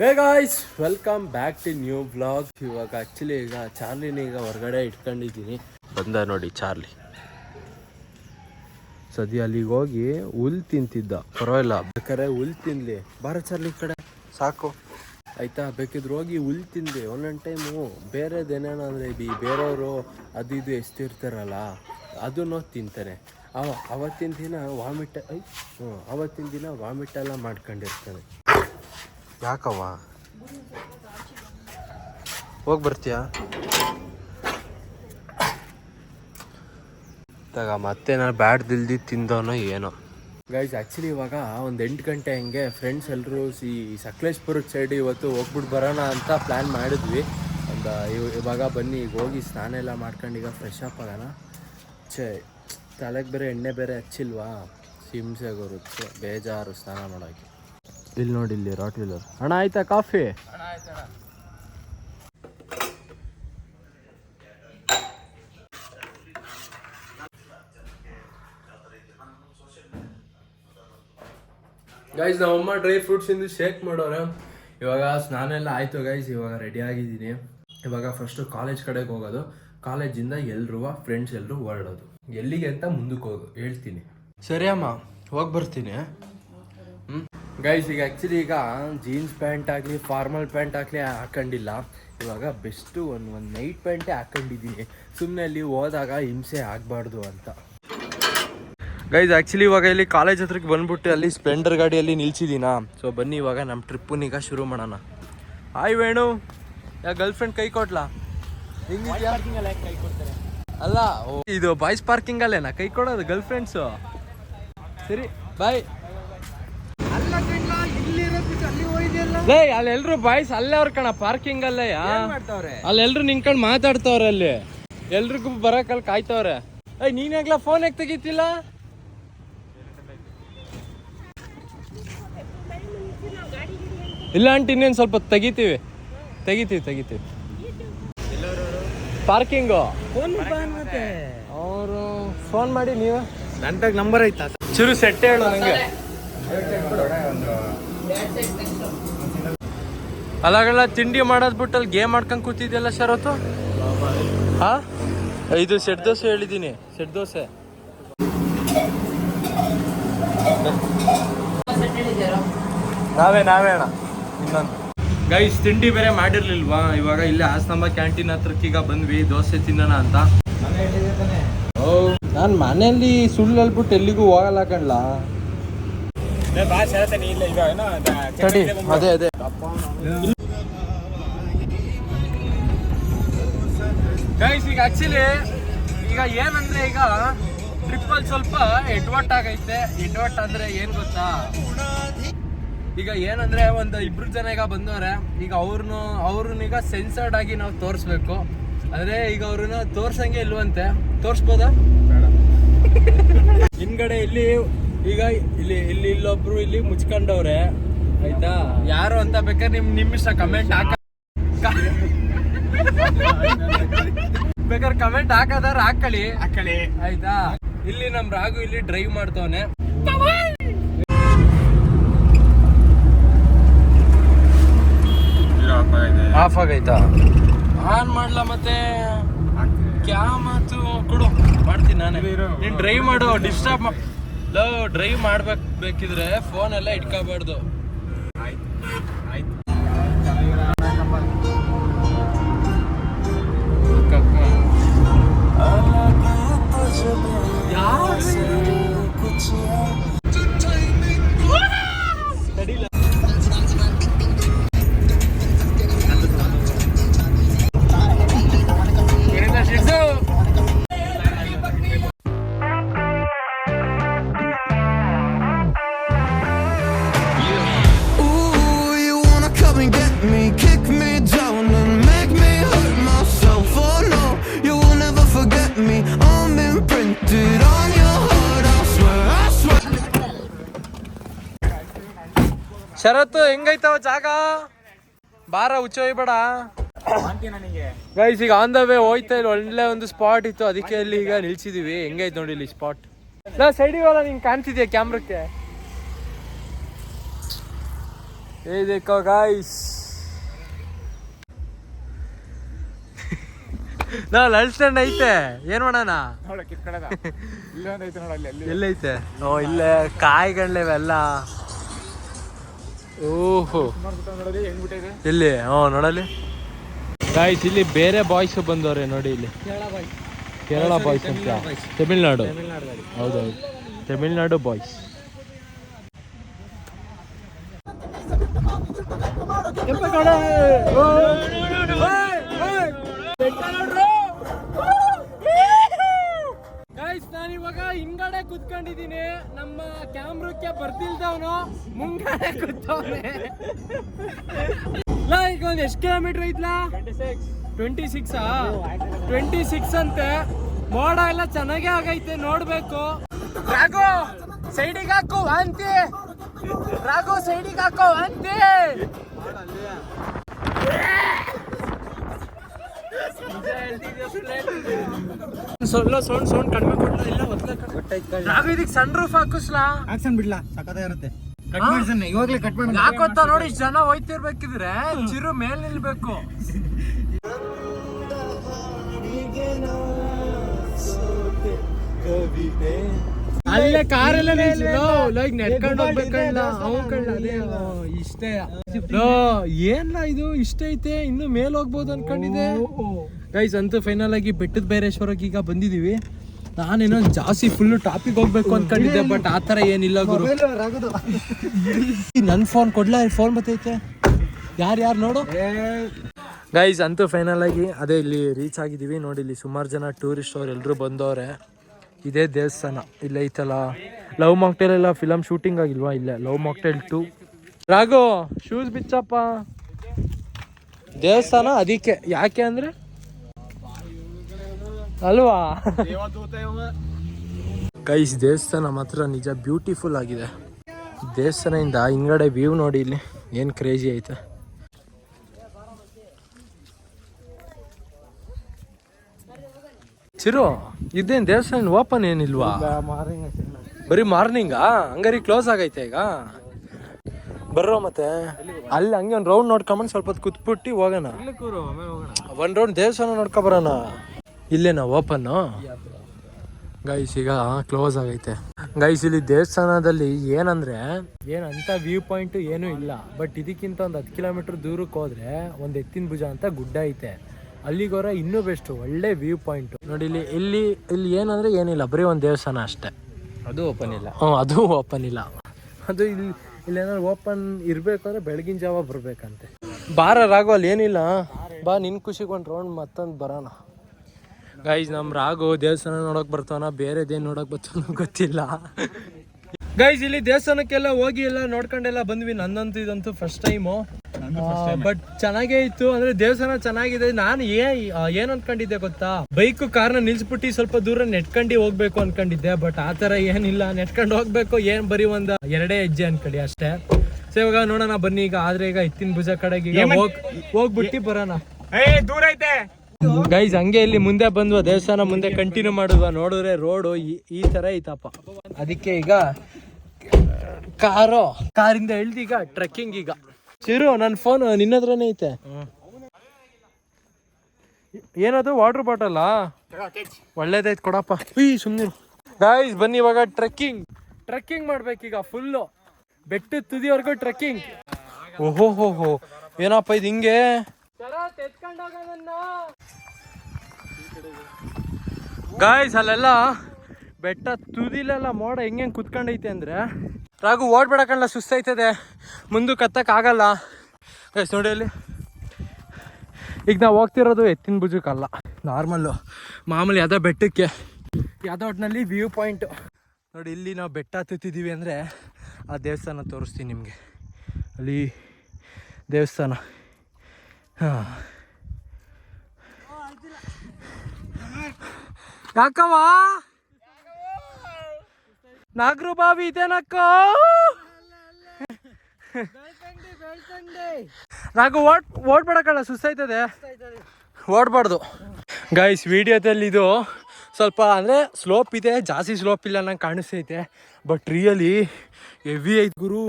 Hey guys welcome back to new blog ಇವಾಗ actually ಈಗ ಚಾರ್ಲಿನ ಈಗ ಹೊರಗಡೆ ಇಟ್ಕೊಂಡಿದ್ದೀನಿ. ಬಂದ ನೋಡಿ ಚಾರ್ಲಿ. ಸದ್ಯ ಅಲ್ಲಿಗೆ ಹೋಗಿ ಹುಲ್ ತಿಂತಿದ್ದ. ಪರವಾಗಿಲ್ಲ. ಬೇಕಾದ್ರೆ ಹುಲ್ ತಿನ್ಲಿ. ಬಾರ ಚಾರ್ಲಿ ಈ ಕಡೆ. ಸಾಕು. ಆಯ್ತಾ? ಬೇಕಿದ್ರೆ ಹೋಗಿ ಹುಲ್ ತಿಂದೆ ಒಂದೊಂದು ಟೈಮು ಬೇರೆದೇನೇನೋ ಅಂದರೆ ಈ ಬೇರೆಯವರು ಅದು ಇದು ಎಷ್ಟಿರ್ತಾರಲ್ಲ ಅದನ್ನು ತಿಂತಾರೆ. ಅವ ಅವತ್ತಿನ ದಿನ ವಾಮಿಟ್ ಐ ಹ್ಞೂ ಅವತ್ತಿನ ದಿನ ವಾಮಿಟ್ ಎಲ್ಲ ಮಾಡ್ಕೊಂಡಿರ್ತಾನೆ ಯಾಕವ್ವ? ಹೋಗಿ ಬರ್ತೀಯಾ? ತಗ, ಮತ್ತೆ ನಾನು ಬ್ಯಾಡ್ ದಿಲ್ದಿ ತಿಂದವನೋ ಏನೋ. ಗೈಸ್ ಆ್ಯಕ್ಚುಲಿ ಇವಾಗ ಒಂದು ಎಂಟು ಗಂಟೆ ಹಂಗೆ ಫ್ರೆಂಡ್ಸ್ ಎಲ್ಲರೂ ಈ ಸಕಲೇಶ್ಪುರದ ಸೈಡ್ ಇವತ್ತು ಹೋಗ್ಬಿಟ್ಟು ಬರೋಣ ಅಂತ ಪ್ಲ್ಯಾನ್ ಮಾಡಿದ್ವಿ. ಒಂದು ಇವಾಗ ಬನ್ನಿ, ಈಗ ಹೋಗಿ ಸ್ನಾನ ಎಲ್ಲ ಮಾಡ್ಕೊಂಡು ಈಗ ಫ್ರೆಶ್ ಅಪ್ ಆಗೋಣ. ಛೇ, ತಲೆಗೆ ಬೇರೆ ಎಣ್ಣೆ ಬೇರೆ ಹಚ್ಚಿಲ್ವಾ? ಹಿಂಸೆ ಬರುತ್ತೆ ಬೇಜಾರು ಸ್ನಾನ ಮಾಡೋಕ್ಕೆ ಇಲ್ಲಿ ನೋಡಿ, ಇಲ್ಲಿ ರಾಟ್ ವೀಲರ್ ಆಯ್ತಾ ಕಾಫಿ ಗೈಸ್ ನಮ್ಮಮ್ಮ ಡ್ರೈ ಫ್ರೂಟ್ಸ್ ಇಂದ ಶೇಕ್ ಮಾಡೋರೆ. ಇವಾಗ ಸ್ನಾನ ಎಲ್ಲ ಆಯ್ತು ಗೈಸ್ ಇವಾಗ ರೆಡಿ ಆಗಿದ್ದೀನಿ. ಇವಾಗ ಫಸ್ಟ್ ಕಾಲೇಜ್ ಕಡೆಗೆ ಹೋಗೋದು. ಕಾಲೇಜಿಂದ ಎಲ್ರು ಫ್ರೆಂಡ್ಸ್ ಎಲ್ಲರೂ ಹೊರಡೋದು. ಎಲ್ಲಿಗೆ ಅಂತ ಮುಂದಕ್ಕೆ ಹೋಗು, ಹೇಳ್ತೀನಿ. ಸರಿ ಅಮ್ಮ, ಹೋಗಿ ಬರ್ತೀನಿ. ಹ್ಞೂ ಗೈಸ್ ಈಗ ಆ್ಯಕ್ಚುಲಿ ಈಗ ಜೀನ್ಸ್ ಪ್ಯಾಂಟ್ ಆಗಲಿ ಫಾರ್ಮಲ್ ಪ್ಯಾಂಟ್ ಆಗಲಿ ಹಾಕೊಂಡಿಲ್ಲ. ಇವಾಗ ಬೆಸ್ಟು ಒಂದು ಒಂದು ನೈಟ್ ಪ್ಯಾಂಟೇ ಹಾಕೊಂಡಿದ್ದೀನಿ. ಸುಮ್ಮನೆ ಅಲ್ಲಿ ಹೋದಾಗ ಹಿಂಸೆ ಆಗಬಾರ್ದು ಅಂತ. ಗೈಸ್ ಆ್ಯಕ್ಚುಲಿ ಇವಾಗ ಇಲ್ಲಿ ಕಾಲೇಜ್ ಹತ್ರಕ್ಕೆ ಬಂದ್ಬಿಟ್ಟು ಅಲ್ಲಿ ಸ್ಪ್ಲೆಂಡರ್ ಗಾಡಿಯಲ್ಲಿ ನಿಲ್ಸಿದ್ದೀನಾ? ಸೊ ಬನ್ನಿ ಇವಾಗ ನಮ್ಮ ಟ್ರಿಪ್ಪನ್ನೀಗ ಶುರು ಮಾಡೋಣ. ಹಾಯ್ ವೇಣು. ಯಾ ಗರ್ಲ್ ಫ್ರೆಂಡ್ ಕೈ ಕೊಟ್ಲಾ ಅಲ್ಲ ಇದು ಬಾಯ್ಸ್ ಪಾರ್ಕಿಂಗ್ ಅಲ್ಲೇನಾ? ಕೈ ಕೊಡೋದು ಗರ್ಲ್ ಫ್ರೆಂಡ್ಸು ಸರಿ ಬಾಯ್ ಲೇ ಅಲ್ಲಿ ಎಲ್ರು ಬಾಯ್ಸ್ ಅಲ್ಲೇ ಅವ್ರ ಕಣ ಪಾರ್ಕಿಂಗ್ ಅಲ್ಲೇ ಅಲ್ಲೆಲ್ರು ನಿಂತ್ಕೊಂಡು ಮಾತಾಡ್ತಾವ್ರೆ ಅಲ್ಲಿ. ಎಲ್ರಿಗೂ ಅಲ್ಲಿ ಕಾಯ್ತವ್ರೆ. ಏಯ್ ನೀನಾಗ್ಲ ಫೋನ್ ಯಾಕೆ ತೆಗಿತಿಲ್ಲ? ಇಲ್ಲ ಆಂಟಿ ಇನ್ನೇನು ಸ್ವಲ್ಪ ತೆಗಿತೀವಿ. ತೆಗಿತೀವಿ ತೆಗಿತೀವಿ. ಪಾರ್ಕಿಂಗು ಅವರು ಫೋನ್ ಮಾಡಿ ನೀವು. ನಂತಾಗ ನಂಬರ್ ಐತಾ? ಚುರು ಸೆಟ್ ಹೇಳು ನಂಗೆ. ಅಲ್ಲಾಗಲ್ಲ ತಿಂಡಿ ಮಾಡೋದ್ ಬಿಟ್ಟು ಅಲ್ಲಿ ಗೇಮ್ ಆಡ್ಕೊಂಡ್ ಕೂತಿದ್ಯಲ್ಲ ಸರ್ ಅವತ್ತು ಹಾ? ಇದು ಸೆಟ್ ದೋಸೆ ಹೇಳಿದ್ದೀನಿ ಸೆಟ್ ದೋಸೆ. ನಾವೇ ನಾವೇ ಅಣ್ಣ. ಇನ್ನೊಂದು. ಗೈಸ್ ತಿಂಡಿ ಬೇರೆ ಮಾಡಿರ್ಲಿಲ್ವಾ? ಇವಾಗ ಇಲ್ಲೇ ಹಾಸನಂಬ ಕ್ಯಾಂಟೀನ್ ಹತ್ರಕ್ಕೆ ಈಗ ಬಂದ್ವಿ. ದೋಸೆ ತಿನ್ನೋಣ ಅಂತ. ಓ ನಾನು ಮನೆಯಲ್ಲಿ ಸುಳ್ಳು ಹೇಳ್ಬಿಟ್ಟು ಎಲ್ಲಿಗೂ ಹೋಗಲ್ಲ ಕಣ್ಲ ಬಾ ಶರತ ನೀ ಇಲ್ಲ ಈಗ ಏನೋ ತಡಿ ಅದೇ ಅದೇ. ಗೈಸ್ ಈಗ ಆಕ್ಚುಲಿ ಈಗ ಏನಂದ್ರೆ ಈಗ ಟ್ರಿಪ್ಪಲ್ ಸ್ವಲ್ಪ ಎಡ್ವರ್ಟ್ ಆಗೈತೆ. ಎಡ್ವರ್ಟ್ ಅಂದ್ರೆ ಏನ್ ಗೊತ್ತಾ? ಈಗ ಏನಂದ್ರೆ ಒಂದು ಇಬ್ರು ಜನ ಈಗ ಬಂದವ್ರೆ. ಈಗ ಅವ್ರನ್ನೂ ಅವ್ರನ್ನ ಈಗ ಸೆನ್ಸರ್ಡ್ ಆಗಿ ನಾವು ತೋರಿಸ್ಬೇಕು. ಅಂದ್ರೆ ಈಗ ಅವ್ರನ್ನ ತೋರ್ಸಂಗೆ ಇಲ್ವಂತೆ. ತೋರಿಸ್ಬೋದಾ? ಹಿಂದ್ಗಡೆ ಇಲ್ಲಿ ಈಗ ಇಲ್ಲಿ ಇಲ್ಲಿ ಇಲ್ಲೊಬ್ರು ಇಲ್ಲಿ ಮುಚ್ಕೊಂಡವ್ರೆ ಆಯ್ತಾ? ಯಾರು ಅಂತ ಬೇಕಾದ್ರೆ ನಿಮ್ ನಿಮ್ ಇಷ್ಟ ಕಮೆಂಟ್ ಹಾಕ ಬೇಕಾದ್ರೆ ಕಮೆಂಟ್ ಹಾಕದಾರ ಹಾಕಳಿ. ಹಾಕಳಿ. ಆಯ್ತಾ? ಇಲ್ಲಿ ನಮ್ ರಾಘು ಇಲ್ಲಿ ಡ್ರೈವ್ ಮಾಡ್ತವನೆ. ಆಫ್ ಆಗೈತಾ? ಆನ್ ಮಾಡ್ಲಾ ಮತ್ತೆ? ಕ್ಯಾ ಮಾತು ಕೊಡು. ಮಾಡ್ತೀನಿ ನಾನೇ. ನೀನ್ ಡ್ರೈವ್ ಮಾಡು ಡಿಸ್ಟರ್ಬ್ ಲೋ ಡ್ರೈವ್ ಮಾಡ್ಬೇಕು ಬೇಕಿದ್ರೆ ಫೋನ್ ಎಲ್ಲ ಇಟ್ಕೋಬಾರ್ದು. Ooh, ಶರತ್ತು ಹೆಂಗೈತವ ಜಾಗ? ಬಾರ ಹುಚ್ಚೋಯ್ಬೇಡ. ನನಗೆ ಗೈಸ್ ಈಗ ಆನ್ ದ ವೇ ಹೋಯ್ತಾ ಇಲ್ಲಿ. ಒಳ್ಳೆ ಒಂದು ಸ್ಪಾಟ್ ಇತ್ತು. ಅದಕ್ಕೆ ಇಲ್ಲಿ ಈಗ ನಿಲ್ಸಿದೀವಿ. ಹೆಂಗೈತೆ ನೋಡಿ ಇಲ್ಲಿ ಸ್ಪಾಟ್ ನಾ ಸೈಡಿಗೆ ಹೋಗಲ್ಲ ನಿಂಗೆ ಕಾಣ್ತಿದ್ಯಾ ಕ್ಯಾಮ್ರಕ್ಕೆ ಏ ದೇಖೋ ಗಾಯ್ಸ್ ನಾ ಲಲ್ಸ್ಟ್ಯಾಂಡ್ ಐತೆ. ಏನ್ ಮಾಡೋಣ? ಎಲ್ಲೈತೆ? ಓ ಇಲ್ಲೇ ಕಾಯಿಗಳವೆಲ್ಲ ಓಹೋ. ಎಲ್ಲಿ ಹ್ಞೂ ನೋಡಲಿ ಗಾಯ್ಸ್ ಇಲ್ಲಿ ಬೇರೆ ಬಾಯ್ಸ್ ಬಂದವ್ರೆ ನೋಡಿ ಇಲ್ಲಿ. ಕೇರಳ ಬಾಯ್ಸ್ ಅಂತ. ತಮಿಳ್ನಾಡು. ಹೌದೌದು. ತಮಿಳ್ನಾಡು ಬಾಯ್ಸ್ ಕುತ್ಕೊಂಡಿದ್ದೀನಿ ನಮ್ಮ ಕ್ಯಾಮ್ರಕ್ಕೆ ಬರ್ತಿಲ್ದವನು ಮುಂಗಾನೆ ಕೂತವನೆ. ಈಗ ಒಂದು ಎಷ್ಟು ಕಿಲೋಮೀಟರ್ ಐತ್ಲಾ? ಟ್ವೆಂಟಿ ಸಿಕ್ಸ್ ಟ್ವೆಂಟಿ ಸಿಕ್ಸ್ ಅಂತೆ. ಮೋಡ ಎಲ್ಲ ಚೆನ್ನಾಗೇ ಆಗೈತೆ, ನೋಡ್ಬೇಕು. ರಾಘು, ಸೈಡಿಗೆ ಹಾಕು ವಾಂತಿ ರಾಘು, ಸೈಡಿಗೆ ಹಾಕೋ ಅಂತಿ ಸೊಲ್ಲ ಸೌಂಡ್ ಸೌಂಡ್ ಕಡಿಮೆ ಕೊಡ್ಲ ಇಲ್ಲ ಒತ್ತಲ ರಾಘು ಇದಕ್ಕೆ ಸನ್ ರೂಫ್ ಹಾಕಿಸ್ಲಾ ಆಕ್ಷನ್ ಬಿಡ್ಲಾ ಸಖತ್ ಇರುತ್ತೆ ಕಟ್ ಇವಾಗ್ಲೇ ಕಟ್ ಮಾಡಿ ನೋಡಿ ಇಷ್ಟ್ ಜನ ಹೋಯ್ತಿರ್ಬೇಕಿದ್ರೆ ಚಿರು ಮೇಲ್ ನಿಲ್ಬೇಕು ಅಲ್ಲೇ ಕಾರೆಲ್ಲ ಲೈಕ್ ನೆಟ್ಕೊಂಡು ಹೋಗ್ಬೇಕಲ್ಲ ಅದೇ ಆ, ಇಷ್ಟೇ. ಲೋ, ಇದು? ಇಷ್ಟ ಐತೆ ಇನ್ನು ಮೇಲ್ ಹೋಗ್ಬೋದು ಅನ್ಕೊಂಡಿದೆ ಗೈಸ್ ಅಂತೂ ಫೈನಲ್ ಆಗಿ ಬೆಟ್ಟದ ಬೈರೇಶ್ವರಕ್ಕೆ ಈಗ ಬಂದಿದೀವಿ ನಾನೇನೋ ಜಾಸ್ತಿ ಫುಲ್ ಟಾಪಿಕ್ ಹೋಗ್ಬೇಕು ಅನ್ಕೊಂಡಿದ್ದೆ ಬಟ್ ಆತರ ಏನಿಲ್ಲ ಗುರು. ನನ್ ಫೋನ್ ಕೊಡ್ಲಾ? ಫೋನ್ ಬತ್ತೈತೆ ಯಾರು ಯಾರು ನೋಡು. ಗೈಸ್ ಅಂತೂ ಫೈನಲ್ ಆಗಿ ಅದೇ ಇಲ್ಲಿ ರೀಚ್ ಆಗಿದ್ದೀವಿ. ನೋಡಿ ಇಲ್ಲಿ ಸುಮಾರು ಜನ ಟೂರಿಸ್ಟ್ ಅವ್ರು ಎಲ್ಲರೂ ಬಂದವ್ರೆ. ಇದೇ ದೇವಸ್ಥಾನ. ಇಲ್ಲೇ ಐತಲ್ಲ ಲವ್ ಮಾಕ್ಟೇಲ್ ಎಲ್ಲ ಫಿಲಮ್ ಶೂಟಿಂಗ್ ಆಗಿಲ್ವಾ? ಇಲ್ಲ Love Mocktail two Raghu shoes ಬಿಚ್ಚಪ್ಪ. ದೇವಸ್ಥಾನ ಅದಕ್ಕೆ. ಯಾಕೆ ಅಂದ್ರೆ? ಅಲ್ವಾ? ಕೈಸ್ ದೇವಸ್ಥಾನ ಮಾತ್ರ ನಿಜ ಬ್ಯೂಟಿಫುಲ್ ಆಗಿದೆ. ದೇವಸ್ಥಾನದಿಂದ ಹಿಂಗಡೆ ವ್ಯೂ ನೋಡಿ ಇಲ್ಲಿ. ಏನು ಕ್ರೇಜಿ ಐತೆ. ಚಿರು ಇದೇನ್ ದೇವಸ್ಥಾನ ಓಪನ್ ಏನಿಲ್ವಾ? ಬರೀ ಮಾರ್ನಿಂಗಾ ಹಂಗಾರಿ ಕ್ಲೋಸ್ ಆಗೈತೆ ಈಗ? ಬರ್ರೋ ಮತ್ತೆ. ಅಲ್ಲಿ ಹಂಗೆ ಒಂದು ರೌಂಡ್ ನೋಡ್ಕೊಂಬಂದು ಸ್ವಲ್ಪ ಹೊತ್ತು ಕುತ್ಬಿಟ್ಟು ಹೋಗೋಣ. ಒಂದು ರೌಂಡ್ ದೇವಸ್ಥಾನ ನೋಡ್ಕೊ ಬರೋಣ. ಇಲ್ಲೇನಾ ಓಪನ್ ಗೈಸ್ ಈಗ ಕ್ಲೋಸ್ ಆಗೈತೆ. ಗೈಸ್ ಇಲ್ಲಿ ದೇವಸ್ಥಾನದಲ್ಲಿ ಏನಂದ್ರೆ ಏನಂತ ವ್ಯೂ ಪಾಯಿಂಟ್ ಏನೂ ಇಲ್ಲ. ಬಟ್ ಇದಕ್ಕಿಂತ ಒಂದು ಹತ್ತು ಕಿಲೋಮೀಟರ್ ದೂರಕ್ಕೆ ಹೋದ್ರೆ ಒಂದು ಎತ್ತಿನ ಭುಜ ಅಂತ ಗುಡ್ಡ ಐತೆ. ಅಲ್ಲಿಗೋರ ಇನ್ನೂ ಬೆಸ್ಟ್ ಒಳ್ಳೆ ವ್ಯೂ ಪಾಯಿಂಟ್. ನೋಡಿ ಇಲ್ಲಿ ಇಲ್ಲಿ ಇಲ್ಲಿ ಏನಂದ್ರೆ ಏನಿಲ್ಲ ಬರೀ ಒಂದು ದೇವಸ್ಥಾನ ಅಷ್ಟೇ. ಅದು ಓಪನ್ ಇಲ್ಲ. ಹ್ಞೂ ಅದು ಓಪನ್ ಇಲ್ಲ. ಅದು ಇಲ್ಲಿ ಇಲ್ಲಿ ಏನಾದ್ರು ಓಪನ್ ಇರ್ಬೇಕಾದ್ರೆ ಬೆಳಗಿನ ಜಾವ ಬರ್ಬೇಕಂತೆ. ಬಾರ ರಾಘು ಅಲ್ಲಿ ಏನಿಲ್ಲ? ಬಾ ನಿನ್ ಖುಷಿಗೆ ಒಂದು ರೌಂಡ್ ಮತ್ತೊಂದು ಬರೋಣ. ಗೈಸ್ ನಮ್ಮ ರಾಘು ದೇವಸ್ಥಾನ ನೋಡೋಕೆ ಬರ್ತಾನ ಬೇರೆದೇನು ನೋಡೋಕೆ ಬರ್ತಾನೋ ಗೊತ್ತಿಲ್ಲ. ಗೈಸ್ ಇಲ್ಲಿ ದೇವಸ್ಥಾನಕ್ಕೆಲ್ಲ ಹೋಗಿ ಎಲ್ಲ ನೋಡ್ಕೊಂಡೆಲ್ಲ ಬಂದ್ವಿ. ನನ್ನಂತೂ ಇದಂತೂ ಫಸ್ಟ್ ಟೈಮು ಬಟ್ ಚೆನ್ನಾಗೇ ಇತ್ತು. ಅಂದ್ರೆ ದೇವಸ್ಥಾನ ಚೆನ್ನಾಗಿದೆ. ನಾನು ಏ ಏನ್ ಅನ್ಕೊಂಡಿದ್ದೆ ಗೊತ್ತಾ? ಬೈಕ್ ಕಾರ್ನ ನಿಲ್ಸ್ಬಿಟ್ಟು ಸ್ವಲ್ಪ ದೂರ ನೆಟ್ಕೊಂಡಿ ಹೋಗ್ಬೇಕು ಅನ್ಕೊಂಡಿದ್ದೆ ಬಟ್ ಆತರ ಏನಿಲ್ಲ. ನೆಟ್ಕೊಂಡು ಹೋಗ್ಬೇಕು ಏನ್ ಬರೀ ಒಂದ್ ಎರಡೇ ಹೆಜ್ಜೆ ಅನ್ಕೊಳ್ಳಿ ಅಷ್ಟೇ. ಸೊ ಇವಾಗ ನೋಡೋಣ ಬನ್ನಿ ಈಗ. ಆದ್ರೆ ಈಗ ಇತ್ತಿನ ಭುಜ ಕಡೆಗೆ ಈಗ ಹೋಗ್ ಹೋಗ್ಬಿಟ್ಟು ಬರೋಣ. ಏ ದೂರ ಐತೆ. ಗೈಸ್ ಹಂಗೆ ಇಲ್ಲಿ ಮುಂದೆ ಬಂದ್ವ. ದೇವಸ್ಥಾನ ಮುಂದೆ ಕಂಟಿನ್ಯೂ ಮಾಡುವ. ನೋಡಿದ್ರೆ ರೋಡು ಈ ತರ ಐತಪ್ಪ. ಅದಕ್ಕೆ ಈಗ ಕಾರು? ಕಾರಿಂದ ಇಳ್ದೀಗ ಟ್ರೆಕ್ಕಿಂಗ್ ಈಗ. ಚಿರು ನನ್ನ ಫೋನ್ ನಿನ್ನ ಹತ್ರನೇ ಐತೆ. ಏನದು? ವಾಟರ್ ಬಾಟಲ್ ಒಳ್ಳೇದೈತ್ ಕೊಡಪ್ಪ. ಈ ಸುಮ್ಮನೆ ಗಾಯ್ಸ್ ಬನ್ನಿ ಇವಾಗ ಟ್ರೆಕ್ಕಿಂಗ್ ಟ್ರೆಕ್ಕಿಂಗ್ ಮಾಡ್ಬೇಕೀಗ ಫುಲ್ಲು ಬೆಟ್ಟದ ತುದಿವರೆಗೂ ಟ್ರೆಕ್ಕಿಂಗ್ ಓಹೋ ಹೋ ಹೋ ಏನಪ್ಪ ಇದು ಹಿಂಗೆ? ಗಾಯ್ಸ್ ಅಲ್ಲೆಲ್ಲ ಬೆಟ್ಟ ತುದಿಲೆಲ್ಲ ಮೋಡ ಹೆಂಗೆ ಕುತ್ಕೊಂಡೈತೆ ಅಂದ್ರೆ? ರಾಗು ಓಡ್ಬೇಡ ಕಣ್ಣ ಸುಸ್ತೈತದೆ ಮುಂದೆ ಕತ್ತಕ್ಕೆ ಆಗಲ್ಲ. ಗೈಸ್ ನೋಡಿ ಅಲ್ಲಿ. ಈಗ ನಾವು ಹೋಗ್ತಿರೋದು ಎತ್ತಿನ ಭುಜಕ್ಕಲ್ಲ. ನಾರ್ಮಲ್ಲು. ಮಾಮೂಲಿ ಯಾವುದೋ ಬೆಟ್ಟಕ್ಕೆ. ಯಾವುದೋ ಒಟ್ಟಿನಲ್ಲಿ ವ್ಯೂ ಪಾಯಿಂಟು ನೋಡಿ, ಇಲ್ಲಿ ನಾವು ಬೆಟ್ಟ ಹತ್ತುತ್ತಿದ್ದೀವಿ ಅಂದರೆ ಆ ದೇವಸ್ಥಾನ ತೋರಿಸ್ತೀನಿ ನಿಮಗೆ. ಅಲ್ಲಿ ದೇವಸ್ಥಾನ. ಹಾಂ. ಯಾಕವ್ವ? ನಾಗರು ಬಾವಿ ಇದೇನಕ್ಕ ನಾಗು ಓಡ್ ಓಡ್ಬೇಡಕ್ಕಲ್ಲ ಸುಸ್ತಾಯ್ತದೆ. ಓಡ್ಬಾರ್ದು. ಗೈಸ್ ವಿಡಿಯೋದಲ್ಲಿ ಇದು ಸ್ವಲ್ಪ ಅಂದರೆ ಸ್ಲೋಪ್ ಇದೆ ಜಾಸ್ತಿ ಸ್ಲೋಪ್ ಇಲ್ಲ ನಂಗೆ ಕಾಣಿಸ್ತೈತೆ. ಬಟ್ ರಿಯಲಿ ಹೆವಿ ಐತೆ ಗುರು.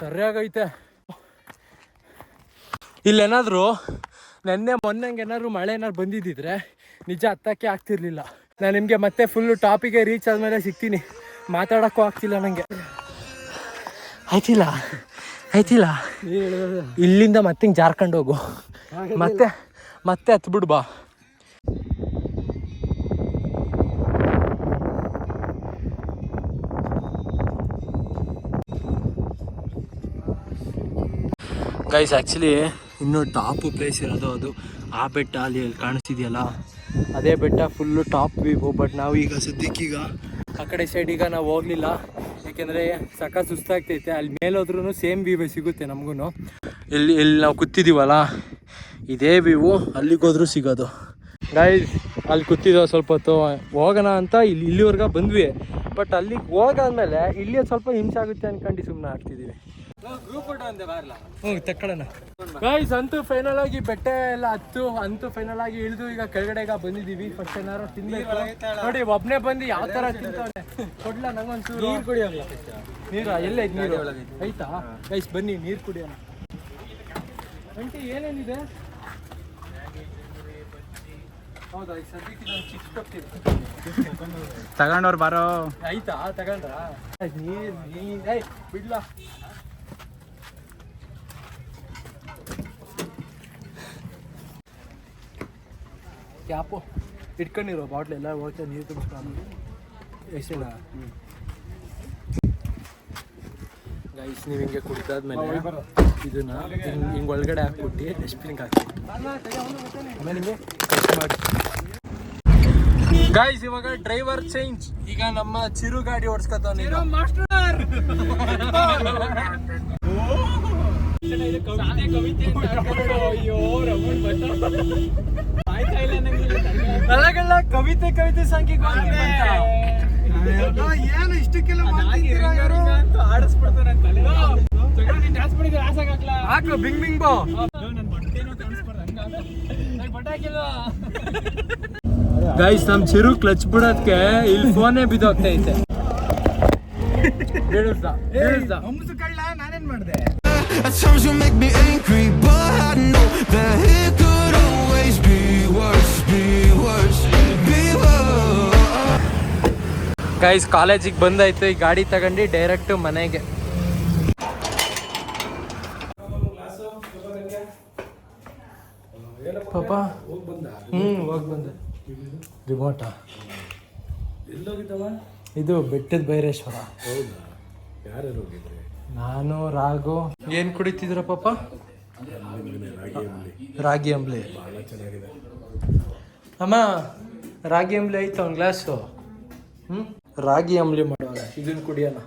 ಸರಿಯಾಗೈತೆ. ಇಲ್ಲೇನಾದರೂ ನೆನ್ನೆ ಮೊನ್ನೆಂಗೆ ಏನಾದ್ರು ಮಳೆ ಏನಾದ್ರು ಬಂದಿದ್ದಿದ್ರೆ ನಿಜ ಹತ್ತಕ್ಕೆ ಆಗ್ತಿರ್ಲಿಲ್ಲ. ನಾನು ನಿಮಗೆ ಮತ್ತೆ ಫುಲ್ಲು ಟಾಪಿಗೆ ರೀಚ್ ಆದಮೇಲೆ ಸಿಗ್ತೀನಿ. ಮಾತಾಡೋಕ್ಕೂ ಆಗ್ತಿಲ್ಲ ನನಗೆ ಆಯ್ತಿಲ್ಲ ಆಯ್ತಿಲ್ಲ. ಇಲ್ಲಿಂದ ಮತ್ತೆ ಹಿಂಗೆ. ಜಾರ್ಕೊಂಡು ಹೋಗು ಮತ್ತೆ ಮತ್ತೆ ಹತ್ಬಿಡು ಬಾ. ಗೈಸ್ ಆ್ಯಕ್ಚುಲಿ ಇನ್ನೂ ಟಾಪು ಪ್ಲೇಸ್ ಇರೋದು ಅದು. ಆ ಬೆಟ್ಟ ಅಲ್ಲಿ ಕಾಣಿಸ್ತಿದೆಯಲ್ಲ? ಅದೇ ಬೆಟ್ಟ ಫುಲ್ಲು ಟಾಪ್ ವ್ಯೂ ಬಟ್ ನಾವು ಈಗ ಸದ್ಯಕ್ಕೀಗ ಆ ಕಡೆ ಸೈಡ್ ಈಗ ನಾವು ಹೋಗ್ಲಿಲ್ಲ. ಯಾಕೆಂದರೆ ಸಕ ಸುಸ್ತಾಗ್ತೈತೆ. ಅಲ್ಲಿ ಮೇಲೋದ್ರೂ ಸೇಮ್ ವ್ಯೂ ಸಿಗುತ್ತೆ ನಮಗೂ ಇಲ್ಲಿ ಇಲ್ಲಿ ನಾವು ಕೂತಿದ್ದೀವಲ್ಲ ಇದೇ ವ್ಯೂ ಅಲ್ಲಿಗೋದ್ರೂ ಸಿಗೋದು. ಗೈಸ್ ಅಲ್ಲಿ ಕೂತಿದ್ದೋ ಸ್ವಲ್ಪ ಹೊತ್ತು. ಹೋಗೋಣ ಅಂತ ಇಲ್ಲಿ, ಇಲ್ಲಿವರೆಗೆ ಬಂದ್ವಿ. ಬಟ್ ಅಲ್ಲಿಗೆ ಹೋಗಾದ್ಮೇಲೆ ಇಲ್ಲಿ ಸ್ವಲ್ಪ ಹಿಂಸೆ ಆಗುತ್ತೆ ಅನ್ಕೊಂಡು ಸುಮ್ಮನೆ ಆಗ್ತಿದ್ದೀವಿ ಹ್ಞೂ ತಕ್ಕೊಳ್ಳೋಣ ಗೈಸ್ ಅಂತೂ ಫೈನಲ್ ಆಗಿ ಬೆಟ್ಟ ಎಲ್ಲ ಹತ್ತು ಅಂತೂ ಫೈನಲ್ ಆಗಿ ಇಳಿದು ಈಗ ಕೆಳಗಡೆಗ ಬಂದಿದೀವಿ ಫಸ್ಟ್ ಏನಾರು ತಿನ್ಬೇಕು? ನೋಡಿ ಒಬ್ನೇ ಬಂದು ಯಾವ ತರ ತಿಂತಾನೆ ಕೊಡ್ಲ ನಂಗೊಂದು ನೀರು ಕುಡಿಯೋಲ್ಲ. ನೀರ ಎಲ್ಲೇ ನೀರು? ಆಯ್ತಾ? ಗೈಸ್ ಬನ್ನಿ ನೀರು ಕುಡಿಯೋಣ. ಅಂಟಿ ಏನೇನಿದೆ? ಹೌದಾ ಈಗ ಸದ್ಯಕ್ಕೆ ನಾನು ಚಿಕ್ಕ ತಗೊಂಡವ್ರು ಬಾರೋ. ಆಯ್ತಾ? ತಗೊಂಡ್ರ? ನೀರು ನೀ ಏಯ್ ಬಿಡ್ಲ. ಕ್ಯಾಪು ಇಟ್ಕೊಂಡಿರೋ ಬಾಟ್ಲ್ ಎಲ್ಲ ಹೋಗ್ತಾ ನೀರು ತುಂಬಿಸ್ಕೊಂಡು ಎಸಿಲ್ಲ ಗೈಸ್ ನೀವು ಹಿಂಗೆ ಕುಡಿದಾದ್ಮೇಲೆ ಇದನ್ನ ಹಿಂಗೆ ಹಿಂಗೆ ಒಳಗಡೆ ಹಾಕ್ಬಿಟ್ಟು ಡಸ್ಟ್ಬಿನ್ಗೆ ಹಾಕಿ. ಆಮೇಲೆ ನಿಮಗೆ ಕಟ್ ಮಾಡಿ. ಗೈಸ್ ಇವಾಗ ಡ್ರೈವರ್ ಚೇಂಜ್ ಈಗ ನಮ್ಮ ಚಿರು ಗಾಡಿ ಓಡಿಸ್ಕೊತಾನೆ ನನಗೆಲ್ಲ ಕವಿತೆ ಕವಿತೆ ಸಂಖ್ಯೆ ಏನು ಇಷ್ಟಕ್ಕೆಲ್ಲ ಆಡಿಸ್ಬಿಡ್ತಾರೆ ಬಿಂಗ್ ಬಿಂಗ್ ಬೋ. ಗೈಸ್ ನಮ್ ಚಿರು ಕ್ಲಚ್ ಬಿಡೋದಕ್ಕೆ ಇಲ್ಲಿ ಫೋನೇ ಬಿದ್ದೋಗ್ತೈತೆ ಕಳ್ಳ ನಾನೇನ್ ಮಾಡ್ದೆ? ಗೈಸ್ ಕಾಲೇಜಿಗೆ ಬಂದಾಯ್ತು. ಈ ಗಾಡಿ ತಗೊಂಡು ಡೈರೆಕ್ಟ್ ಮನೆಗೆ. ಪಾಪ. ಹೋಗಿ ಬಂದೆ. ರಿಮೋಟ ಇದು ಬೆಟ್ಟದ ಬೈರೇಶ್ವರ. ನಾನು, ರಾಘು. ಏನು ಕುಡಿತಿದ್ರ ಪಾಪ? ರಾಗಿ ಅಂಬ್ಲಿ. ಅಮ್ಮ ರಾಗಿ ಅಂಬ್ಲಿ ಐತೆ ಒಂದು ಗ್ಲಾಸು ಹ್ಞೂ ರಾಗಿ ಅಂಬ್ಲಿ ಮಾಡೋಣ ಇದನ್ನ ಕುಡಿಯೋಣ.